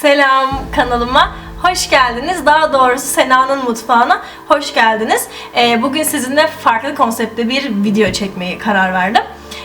Selam kanalıma. Hoş geldiniz. Daha doğrusu Sena'nın mutfağına hoş geldiniz. Ee, bugün sizinle farklı konseptte bir video çekmeye karar verdim.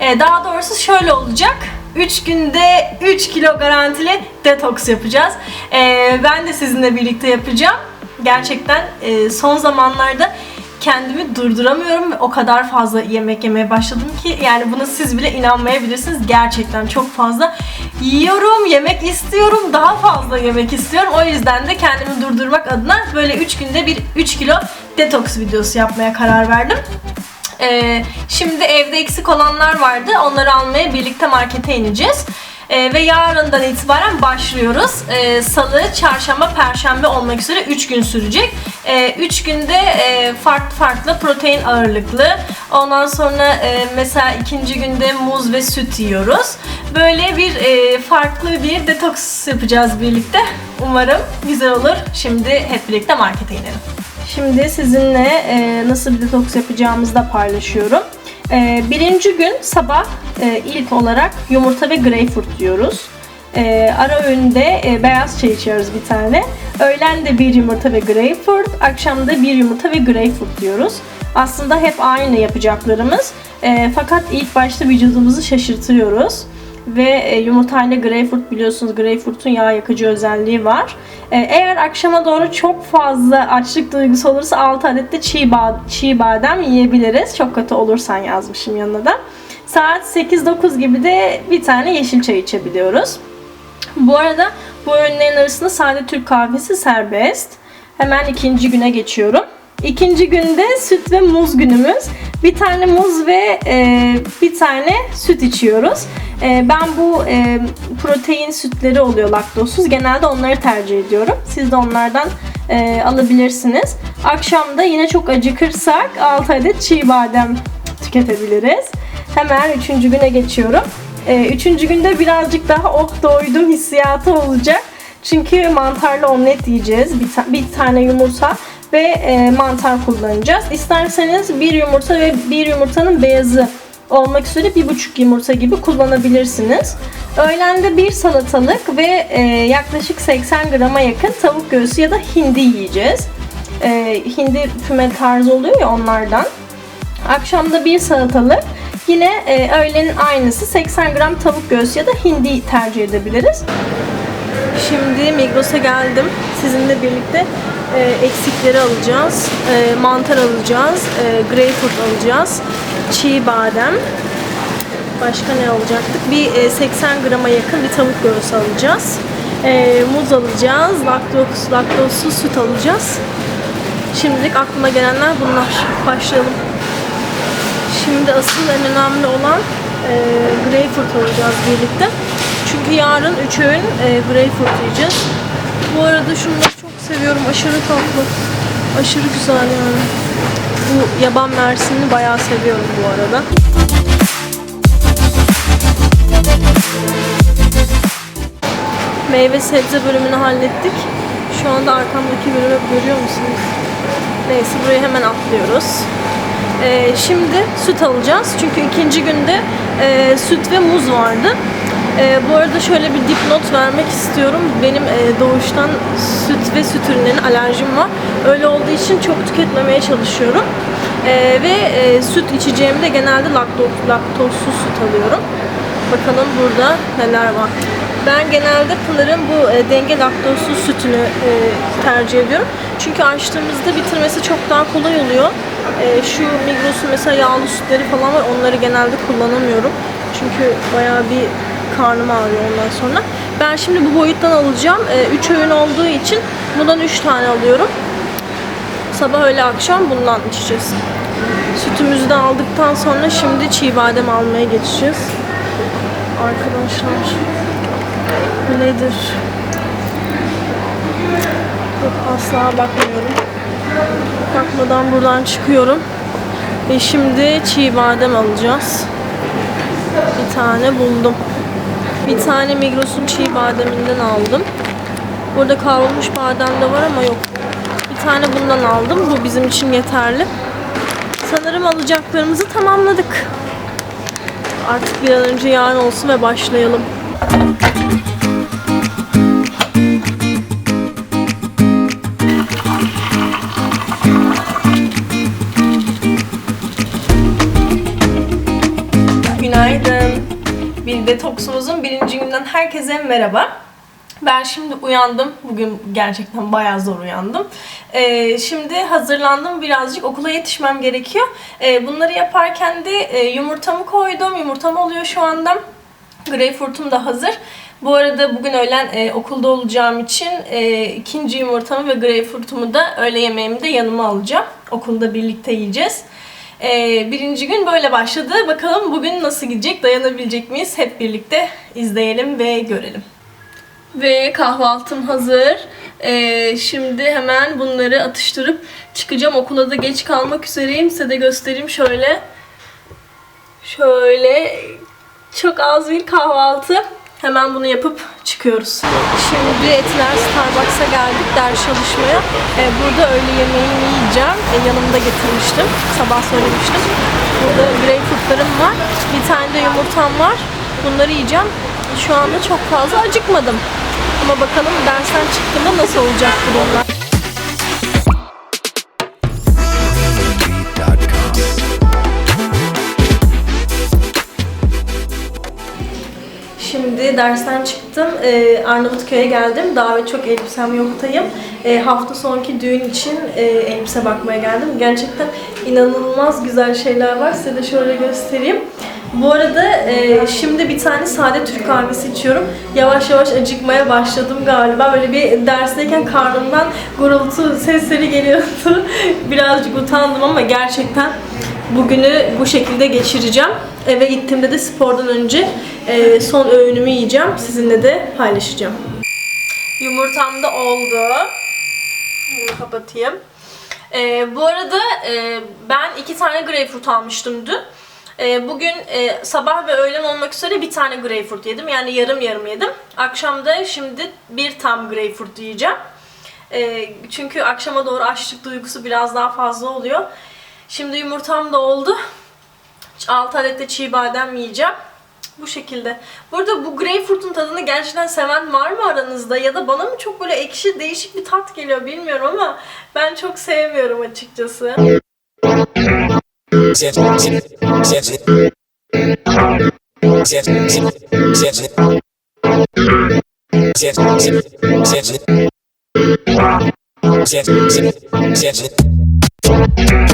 Ee, daha doğrusu şöyle olacak. 3 günde 3 kilo garantili detoks yapacağız. Ee, ben de sizinle birlikte yapacağım. Gerçekten e, son zamanlarda kendimi durduramıyorum ve o kadar fazla yemek yemeye başladım ki yani buna siz bile inanmayabilirsiniz. Gerçekten çok fazla yiyorum, yemek istiyorum, daha fazla yemek istiyorum. O yüzden de kendimi durdurmak adına böyle 3 günde bir 3 kilo detoks videosu yapmaya karar verdim. Ee, şimdi evde eksik olanlar vardı. Onları almaya birlikte markete ineceğiz. Ee, ve yarından itibaren başlıyoruz. Ee, Salı, çarşamba, perşembe olmak üzere 3 gün sürecek. 3 günde e, farklı farklı protein ağırlıklı. Ondan sonra e, mesela ikinci günde muz ve süt yiyoruz. Böyle bir e, farklı bir detoks yapacağız birlikte. Umarım güzel olur. Şimdi hep birlikte markete inelim. Şimdi sizinle e, nasıl bir detoks yapacağımızı da paylaşıyorum. E, birinci gün sabah e, ilk olarak yumurta ve greyfurt yiyoruz. E, ara öğünde e, beyaz çay içiyoruz bir tane. Öğlen de bir yumurta ve greyfurt, akşam da bir yumurta ve greyfurt yiyoruz. Aslında hep aynı yapacaklarımız. E, fakat ilk başta vücudumuzu şaşırtıyoruz ve e, yumurtayla greyfurt biliyorsunuz greyfurtun yağ yakıcı özelliği var. E, eğer akşama doğru çok fazla açlık duygusu olursa 6 adet de çiğ, ba- çiğ badem yiyebiliriz. Çok kötü olursan yazmışım yanına da. Saat 8-9 gibi de bir tane yeşil çay içebiliyoruz. Bu arada bu öğünlerin arasında sade Türk kahvesi serbest. Hemen ikinci güne geçiyorum. İkinci günde süt ve muz günümüz. Bir tane muz ve e, bir tane süt içiyoruz. E, ben bu e, protein sütleri oluyor laktozsuz. Genelde onları tercih ediyorum. Siz de onlardan e, alabilirsiniz. Akşam da yine çok acıkırsak 6 adet çiğ badem tüketebiliriz. Hemen üçüncü güne geçiyorum. E, üçüncü günde birazcık daha oh doydum hissiyatı olacak. Çünkü mantarlı omlet yiyeceğiz. Bir tane yumurta ve e, mantar kullanacağız. İsterseniz bir yumurta ve bir yumurtanın beyazı olmak üzere bir buçuk yumurta gibi kullanabilirsiniz. Öğlende bir salatalık ve e, yaklaşık 80 grama yakın tavuk göğsü ya da hindi yiyeceğiz. E, hindi füme tarzı oluyor ya onlardan. Akşamda bir salatalık. Yine e, öğlenin aynısı 80 gram tavuk göğsü ya da hindi tercih edebiliriz. Şimdi Migros'a geldim. Sizinle birlikte e, eksikleri alacağız. E, mantar alacağız. E, greyfurt alacağız. Çiğ badem. Başka ne alacaktık? Bir e, 80 grama yakın bir tavuk göğsü alacağız. E, muz alacağız. Laktoz, laktozsuz süt alacağız. Şimdilik aklıma gelenler bunlar. Başlayalım. Şimdi asıl en önemli olan e, greyfurt alacağız birlikte. Çünkü yarın 3 öğün e, greyfurt yiyeceğiz. Bu arada şunları çok seviyorum. Aşırı tatlı. Aşırı güzel yani. Bu yaban mersinini bayağı seviyorum bu arada. Meyve sebze bölümünü hallettik. Şu anda arkamdaki bölümü görüyor musunuz? Neyse burayı hemen atlıyoruz. Ee, şimdi süt alacağız. Çünkü ikinci günde e, süt ve muz vardı. E, bu arada şöyle bir dipnot vermek istiyorum. Benim e, doğuştan süt ve süt ürünlerine alerjim var. Öyle olduğu için çok tüketmemeye çalışıyorum. E, ve e, süt içeceğimde genelde lakto, laktozsuz süt alıyorum. Bakalım burada neler var. Ben genelde Pınar'ın bu e, denge laktozsuz sütünü e, tercih ediyorum. Çünkü açtığımızda bitirmesi çok daha kolay oluyor. E, şu Migros'un mesela yağlı sütleri falan var. Onları genelde kullanamıyorum. Çünkü bayağı bir karnım ağrıyor ondan sonra. Ben şimdi bu boyuttan alacağım. 3 öğün olduğu için bundan 3 tane alıyorum. Sabah öğle akşam bundan içeceğiz. Sütümüzü de aldıktan sonra şimdi çiğ badem almaya geçeceğiz. Arkadaşlar bu nedir? Yok asla bakmıyorum. Bakmadan buradan çıkıyorum. Ve şimdi çiğ badem alacağız. Bir tane buldum. Bir tane Migros'un çiğ bademinden aldım. Burada kavrulmuş badem de var ama yok. Bir tane bundan aldım. Bu bizim için yeterli. Sanırım alacaklarımızı tamamladık. Artık bir an önce yarın olsun ve başlayalım. Detoksumuzun birinci günden herkese merhaba. Ben şimdi uyandım. Bugün gerçekten bayağı zor uyandım. Ee, şimdi hazırlandım. Birazcık okula yetişmem gerekiyor. Ee, bunları yaparken de e, yumurtamı koydum. Yumurtam oluyor şu anda. Greyfurtum da hazır. Bu arada bugün öğlen e, okulda olacağım için e, ikinci yumurtamı ve greyfurtumu da öğle yemeğimi de yanıma alacağım. Okulda birlikte yiyeceğiz. E, birinci gün böyle başladı. Bakalım bugün nasıl gidecek, dayanabilecek miyiz? Hep birlikte izleyelim ve görelim. Ve kahvaltım hazır. Ee, şimdi hemen bunları atıştırıp çıkacağım. Okula da geç kalmak üzereyim. Size de göstereyim şöyle. Şöyle çok az bir kahvaltı. Hemen bunu yapıp çıkıyoruz. Şimdi Etiler Starbucks'a geldik ders çalışmaya. Ee, burada öğle yemeğimi yiyeceğim. Ee, yanımda getirmiştim. Sabah söylemiştim. Burada greyfurtlarım var. Bir tane de yumurtam var. Bunları yiyeceğim. Şu anda çok fazla acıkmadım. Ama bakalım dersten çıktığımda nasıl olacak durumlar. Şimdi dersten çıktım. Ee, Arnavutköy'e geldim. Daha çok elbisem yoktayım. Ee, hafta sonraki düğün için e, elbise bakmaya geldim. Gerçekten inanılmaz güzel şeyler var. Size de şöyle göstereyim. Bu arada e, şimdi bir tane sade Türk kahvesi içiyorum. Yavaş yavaş acıkmaya başladım galiba. Böyle bir dersteyken karnımdan gurultu sesleri geliyordu. Birazcık utandım ama gerçekten bugünü bu şekilde geçireceğim. Eve gittiğimde de spordan önce e, son öğünümü yiyeceğim. Sizinle de paylaşacağım. Yumurtam da oldu. Bunu kapatayım. E, bu arada e, ben iki tane greyfurt almıştım dün. E, bugün e, sabah ve öğlen olmak üzere bir tane greyfurt yedim. Yani yarım yarım yedim. Akşam da şimdi bir tam greyfurt yiyeceğim. E, çünkü akşama doğru açlık duygusu biraz daha fazla oluyor. Şimdi yumurtam da oldu. 6 adet de çiğ badem yiyeceğim. Bu şekilde. Burada bu greyfurtun tadını gerçekten seven var mı aranızda? Ya da bana mı çok böyle ekşi değişik bir tat geliyor bilmiyorum ama ben çok sevmiyorum açıkçası.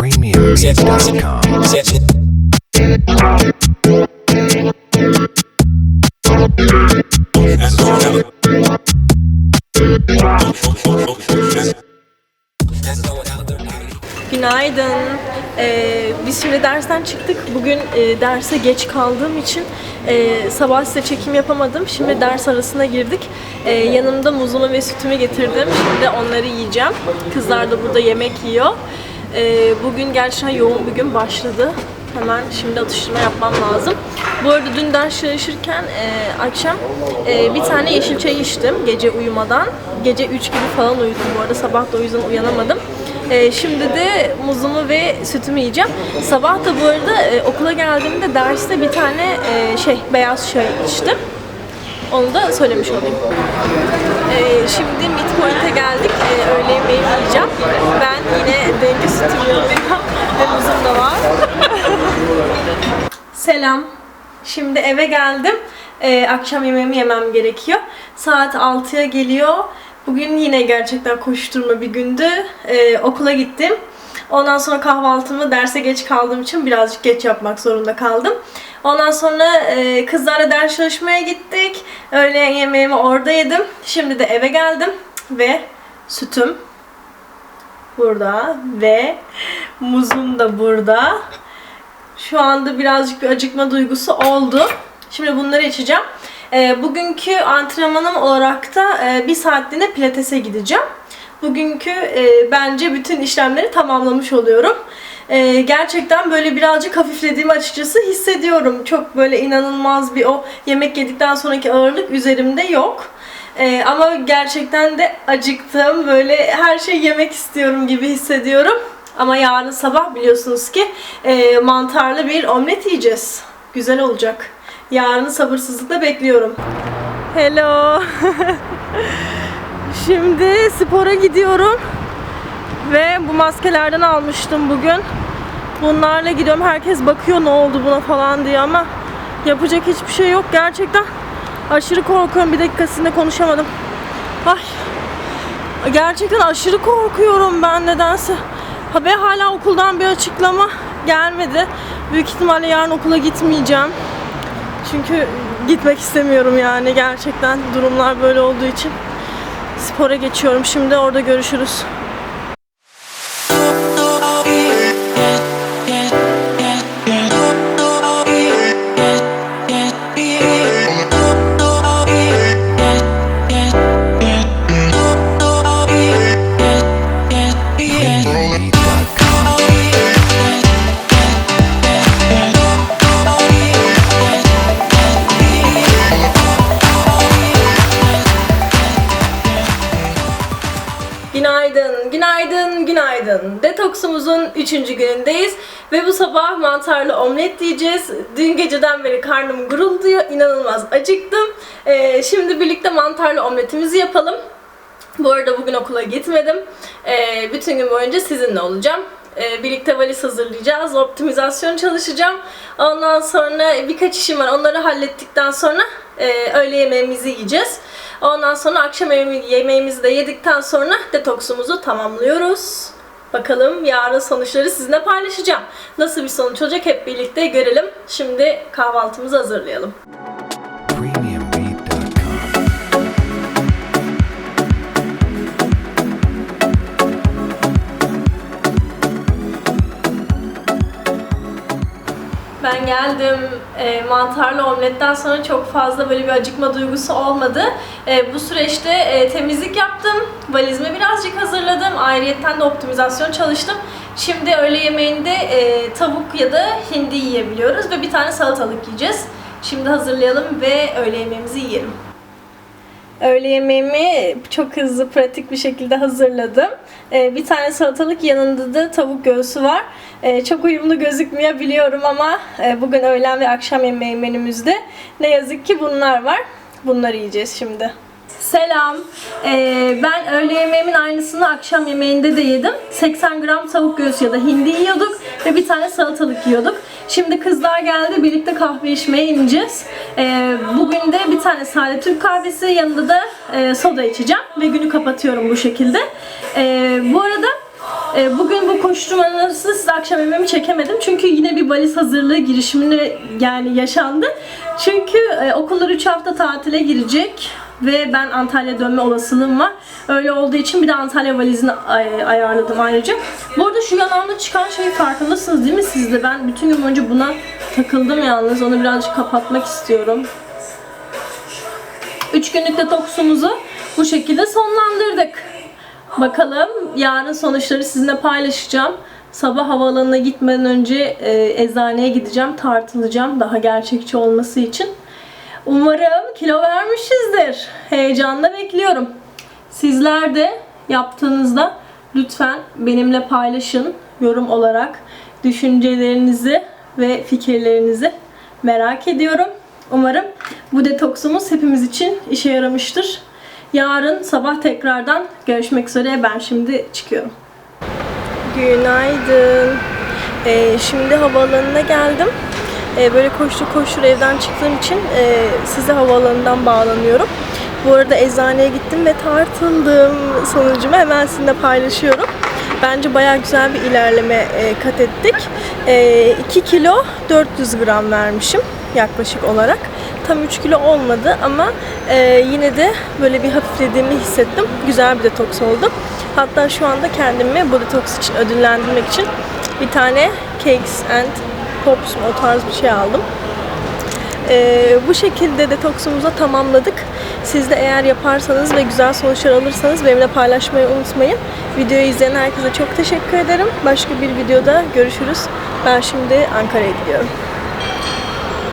Premium.com. Günaydın. Ee, biz şimdi dersten çıktık. Bugün e, derse geç kaldığım için e, sabah size çekim yapamadım. Şimdi ders arasına girdik. E, yanımda muzumu ve sütümü getirdim. Şimdi onları yiyeceğim. Kızlar da burada yemek yiyor. E, bugün gerçekten yoğun bir gün başladı. Hemen şimdi atıştırma yapmam lazım. Bu arada dün ders çalışırken e, akşam e, bir tane yeşil çay içtim gece uyumadan. Gece 3 gibi falan uyudum bu arada. Sabah da o yüzden uyanamadım. E, şimdi de muzumu ve sütümü yiyeceğim. Sabah da bu arada e, okula geldiğimde derste bir tane e, şey beyaz çay içtim. Onu da söylemiş olayım. E, şimdi midpoint'e geldik. E, öğle yemeği yiyeceğim. Ben yine denge sütüm yanımda ve muzum da var. Selam. Şimdi eve geldim. Ee, akşam yemeğimi yemem gerekiyor. Saat 6'ya geliyor. Bugün yine gerçekten koşturma bir gündü. Ee, okula gittim. Ondan sonra kahvaltımı derse geç kaldığım için birazcık geç yapmak zorunda kaldım. Ondan sonra e, kızlarla ders çalışmaya gittik. Öğlen yemeğimi orada yedim. Şimdi de eve geldim ve sütüm burada ve muzum da burada. Şu anda birazcık bir acıkma duygusu oldu. Şimdi bunları içeceğim. Ee, bugünkü antrenmanım olarak da e, bir saatliğine pilatese gideceğim. Bugünkü e, bence bütün işlemleri tamamlamış oluyorum. E, gerçekten böyle birazcık hafiflediğimi açıkçası hissediyorum. Çok böyle inanılmaz bir o yemek yedikten sonraki ağırlık üzerimde yok. Ama gerçekten de acıktım. Böyle her şeyi yemek istiyorum gibi hissediyorum. Ama yarın sabah biliyorsunuz ki mantarlı bir omlet yiyeceğiz. Güzel olacak. Yarını sabırsızlıkla bekliyorum. Hello. Şimdi spora gidiyorum. Ve bu maskelerden almıştım bugün. Bunlarla gidiyorum. Herkes bakıyor ne oldu buna falan diye ama Yapacak hiçbir şey yok gerçekten. Aşırı korkuyorum. Bir dakikasında konuşamadım. Ay. Gerçekten aşırı korkuyorum ben nedense. Ha ve hala okuldan bir açıklama gelmedi. Büyük ihtimalle yarın okula gitmeyeceğim. Çünkü gitmek istemiyorum yani gerçekten durumlar böyle olduğu için. Spora geçiyorum şimdi orada görüşürüz. Günaydın, günaydın, günaydın. Detoksumuzun 3. günündeyiz ve bu sabah mantarlı omlet yiyeceğiz. Dün geceden beri karnım gurulduyor, inanılmaz acıktım. Ee, şimdi birlikte mantarlı omletimizi yapalım. Bu arada bugün okula gitmedim. Ee, bütün gün boyunca sizinle olacağım. Ee, birlikte valiz hazırlayacağız, optimizasyon çalışacağım. Ondan sonra birkaç işim var, onları hallettikten sonra e, öğle yemeğimizi yiyeceğiz. Ondan sonra akşam yemeği- yemeğimizi de yedikten sonra detoksumuzu tamamlıyoruz. Bakalım yarın sonuçları sizinle paylaşacağım. Nasıl bir sonuç olacak hep birlikte görelim. Şimdi kahvaltımızı hazırlayalım. Ben geldim. E, mantarlı omletten sonra çok fazla böyle bir acıkma duygusu olmadı. E, bu süreçte e, temizlik yaptım. Valizimi birazcık hazırladım. Ayrıyetten de optimizasyon çalıştım. Şimdi öğle yemeğinde e, tavuk ya da hindi yiyebiliyoruz ve bir tane salatalık yiyeceğiz. Şimdi hazırlayalım ve öğle yemeğimizi yiyelim. Öğle yemeğimi çok hızlı, pratik bir şekilde hazırladım. Ee, bir tane salatalık yanında da tavuk göğsü var. Ee, çok uyumlu gözükmüyor biliyorum ama e, bugün öğlen ve akşam yemeği menümüzde ne yazık ki bunlar var. Bunları yiyeceğiz şimdi. Selam. Ee, ben öğle yemeğimin aynısını akşam yemeğinde de yedim. 80 gram tavuk göğsü ya da hindi yiyorduk ve bir tane salatalık yiyorduk. Şimdi kızlar geldi birlikte kahve içmeye ineceğiz. Ee, bugün de bir tane sade Türk kahvesi yanında da e, soda içeceğim ve günü kapatıyorum bu şekilde. Ee, bu arada e, Bugün bu koşturmanın arasında size akşam yemeğimi çekemedim. Çünkü yine bir valiz hazırlığı girişimine yani yaşandı. Çünkü e, okullar 3 hafta tatile girecek ve ben Antalya dönme olasılığım var. Öyle olduğu için bir de Antalya valizini ay- ayarladım ayrıca. Bu arada şu yanağımda çıkan şeyi farkındasınız değil mi siz de? Ben bütün gün boyunca buna takıldım yalnız. Onu birazcık kapatmak istiyorum. 3 günlük detoksumuzu bu şekilde sonlandırdık. Bakalım yarın sonuçları sizinle paylaşacağım. Sabah havaalanına gitmeden önce e, eczaneye gideceğim, tartılacağım daha gerçekçi olması için. Umarım kilo vermişizdir. Heyecanla bekliyorum. Sizler de yaptığınızda lütfen benimle paylaşın yorum olarak düşüncelerinizi ve fikirlerinizi merak ediyorum. Umarım bu detoksumuz hepimiz için işe yaramıştır. Yarın sabah tekrardan görüşmek üzere. Ben şimdi çıkıyorum. Günaydın. Ee, şimdi havaalanına geldim. Ee, böyle koştur koştur evden çıktığım için e, size havaalanından bağlanıyorum. Bu arada eczaneye gittim ve tartıldım. Sonucumu hemen sizinle paylaşıyorum. Bence bayağı güzel bir ilerleme e, kat ettik. E, 2 kilo 400 gram vermişim yaklaşık olarak. Tam 3 kilo olmadı ama e, yine de böyle bir hafiflediğimi hissettim. Güzel bir detoks oldu. Hatta şu anda kendimi bu detoks için ödüllendirmek için bir tane Cakes and Pops mu o tarz bir şey aldım. Ee, bu şekilde detoksumuzu tamamladık. Siz de eğer yaparsanız ve güzel sonuçlar alırsanız benimle paylaşmayı unutmayın. Videoyu izleyen herkese çok teşekkür ederim. Başka bir videoda görüşürüz. Ben şimdi Ankara'ya gidiyorum.